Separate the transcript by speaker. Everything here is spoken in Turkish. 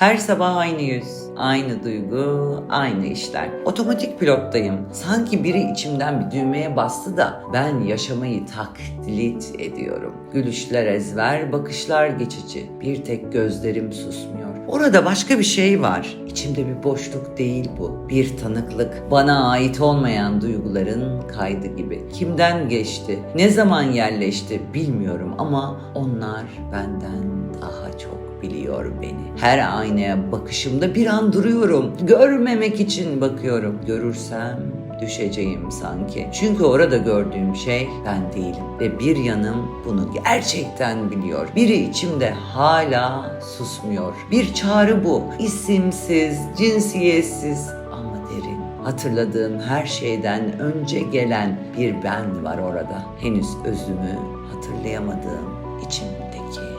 Speaker 1: Her sabah aynı yüz, aynı duygu, aynı işler. Otomatik pilottayım. Sanki biri içimden bir düğmeye bastı da ben yaşamayı taklit ediyorum. Gülüşler ezber, bakışlar geçici. Bir tek gözlerim susmuyor. Orada başka bir şey var. İçimde bir boşluk değil bu. Bir tanıklık. Bana ait olmayan duyguların kaydı gibi. Kimden geçti, ne zaman yerleşti bilmiyorum ama onlar benden daha çok biliyor beni. Her aynaya bakışımda bir an duruyorum. Görmemek için bakıyorum. Görürsem düşeceğim sanki. Çünkü orada gördüğüm şey ben değilim. Ve bir yanım bunu gerçekten biliyor. Biri içimde hala susmuyor. Bir çağrı bu. İsimsiz, cinsiyetsiz ama derin. Hatırladığım her şeyden önce gelen bir ben var orada. Henüz özümü hatırlayamadığım içimdeki.